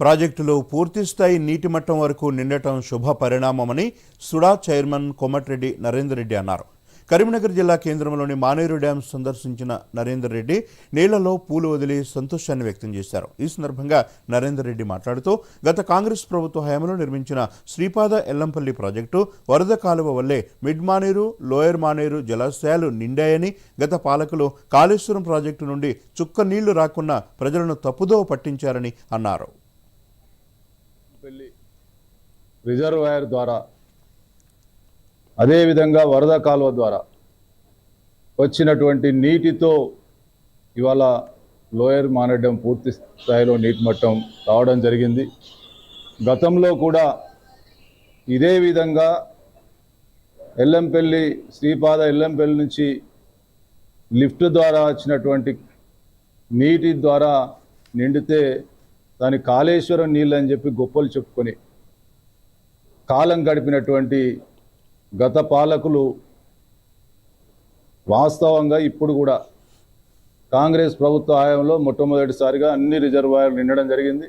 ప్రాజెక్టులో పూర్తిస్థాయి నీటి మట్టం వరకు నిండటం శుభ పరిణామమని సుడా చైర్మన్ కోమటిరెడ్డి నరేందర్ రెడ్డి అన్నారు. కరీంనగర్ జిల్లా కేంద్రంలోని మానేరు డ్యాం సందర్శించిన నరేందర్ రెడ్డి నీళ్ళలో పూలు వదిలి సంతోషాన్ని వ్యక్తం చేశారు. ఈ సందర్భంగా నరేందర్ రెడ్డి మాట్లాడుతూ గత కాంగ్రెస్ ప్రభుత్వ హయాంలో నిర్మించిన శ్రీపాద ఎల్లంపల్లి ప్రాజెక్టు వరద కాలువ వల్లే మిడ్ మానేరు లోయర్ మానేరు జలాశయాలు నిండాయని గత పాలకులు కాళేశ్వరం ప్రాజెక్టు నుండి చుక్క నీళ్ళు రాకున్నా ప్రజలను తప్పుదోవ పట్టించారని అన్నారు. వెళ్ళి రిజర్వాయర్ ద్వారా. అదేవిధంగా వరద కాలువ ద్వారా. వచ్చినటువంటి నీటితో ఇవాళ లోయర్ మానడం పూర్తి స్థాయిలో నీటి మట్టం రావడం జరిగింది. గతంలో కూడా ఇదే విధంగా ఎల్లంపల్లి శ్రీపాద ఎల్లంపల్లి నుంచి లిఫ్ట్ ద్వారా వచ్చినటువంటి నీటి ద్వారా నిండితే దాని కాళేశ్వరం నీళ్ళు అని చెప్పి గొప్పలు చెప్పుకొని కాలం గడిపినటువంటి గత పాలకులు వాస్తవంగా ఇప్పుడు కూడా కాంగ్రెస్ ప్రభుత్వ హయాంలో మొట్టమొదటిసారిగా అన్ని రిజర్వాయర్లు నిండడం జరిగింది.